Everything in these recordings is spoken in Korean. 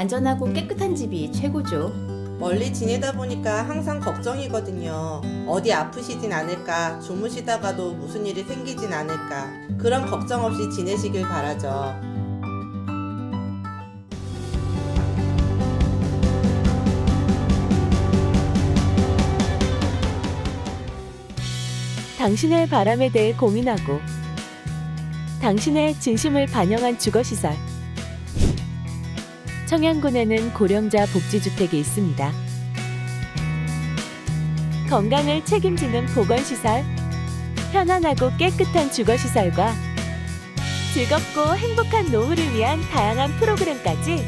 안전하고 깨끗한 집이 최고죠. 멀리 지내다 보니까 항상 걱정이거든요. 어디 아프시진 않을까, 주무시다가도 무슨 일이 생기진 않을까. 그런 걱정 없이 지내시길 바라죠. 당신의 바람에 대해 고민하고 당신의 진심을 반영한 주거시설 청양군에는 고령자 복지주택이 있습니다. 건강을 책임지는 보건시설 편안하고 깨끗한 주거시설과 즐겁고 행복한 노후를 위한 다양한 프로그램까지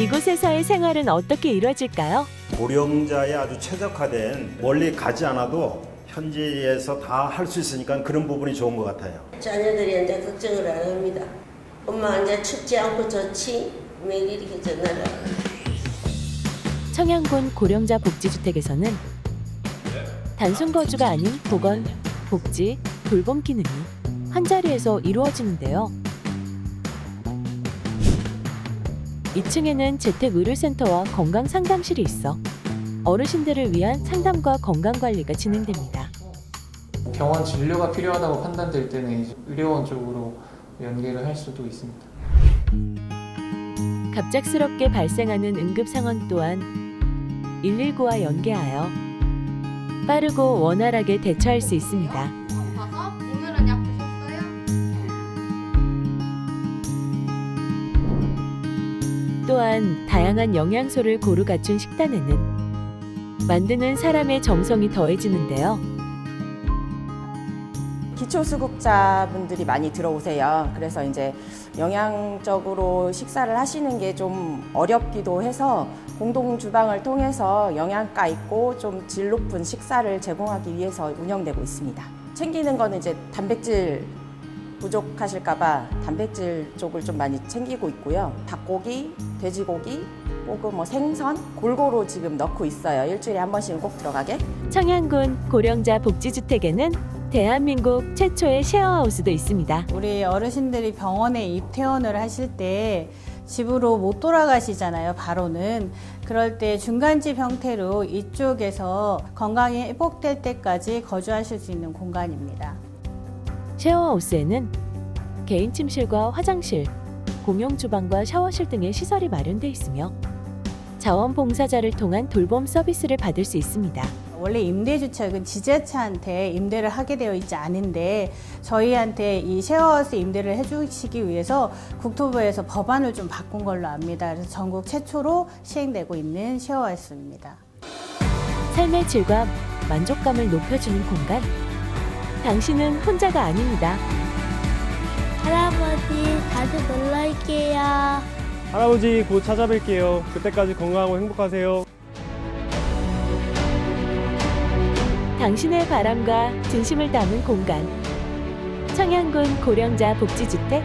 이곳에서의 생활은 어떻게 이루어질까요? 고령자에 아주 최적화된 멀리 가지 않아도 현지에서 다 할 수 있으니까 그런 부분이 좋은 것 같아요. 자녀들이 이제 걱정을 안 합니다. 엄마 이제 춥지 않고 좋지? 매일 이렇게 전화를. 청양군 고령자 복지주택에서는 단순 거주가 아닌 보건, 복지, 돌봄 기능이 한 자리에서 이루어지는데요. 2층에는 재택의료센터와 건강상담실이 있어 어르신들을 위한 상담과 건강관리가 진행됩니다. 병원 진료가 필요하다고 판단될 때는 이제 의료원 쪽으로 연계를 할 수도 있습니다. 갑작스럽게 발생하는 응급 상황 또한 119와 연계하여 빠르고 원활하게 대처할 수 있습니다. 봐서 오늘은 약 드셨어요? 또한 다양한 영양소를 고루 갖춘 식단에는 만드는 사람의 정성이 더해지는데요. 기초수급자분들이 많이 들어오세요. 그래서 이제 영양적으로 식사를 하시는 게 좀 어렵기도 해서 공동 주방을 통해서 영양가 있고 좀 질 높은 식사를 제공하기 위해서 운영되고 있습니다. 챙기는 거는 이제 단백질 부족하실까봐 단백질 쪽을 좀 많이 챙기고 있고요. 닭고기, 돼지고기, 혹은 뭐 생선 골고루 지금 넣고 있어요. 일주일에 한 번씩은 꼭 들어가게. 청양군 고령자 복지주택에는 대한민국 최초의 쉐어하우스도 있습니다. 우리 어르신들이 병원에 입퇴원을 하실 때 집으로 못 돌아가시잖아요, 바로는. 그럴 때 중간집 형태로 이쪽에서 건강이 회복될 때까지 거주하실 수 있는 공간입니다. 쉐어하우스에는 개인 침실과 화장실, 공용 주방과 샤워실 등의 시설이 마련돼 있으며 자원봉사자를 통한 돌봄 서비스를 받을 수 있습니다. 원래 임대주택은 지자체한테 임대를 하게 되어 있지 않은데 저희한테 이 쉐어하우스 임대를 해주시기 위해서 국토부에서 법안을 좀 바꾼 걸로 압니다. 그래서 전국 최초로 시행되고 있는 쉐어하우스입니다. 삶의 질과 만족감을 높여주는 공간. 당신은 혼자가 아닙니다. 할아버지 다시 놀러 올게요. 할아버지 곧 찾아뵐게요. 그때까지 건강하고 행복하세요. 당신의 바람과 진심을 담은 공간. 청양군 고령자 복지주택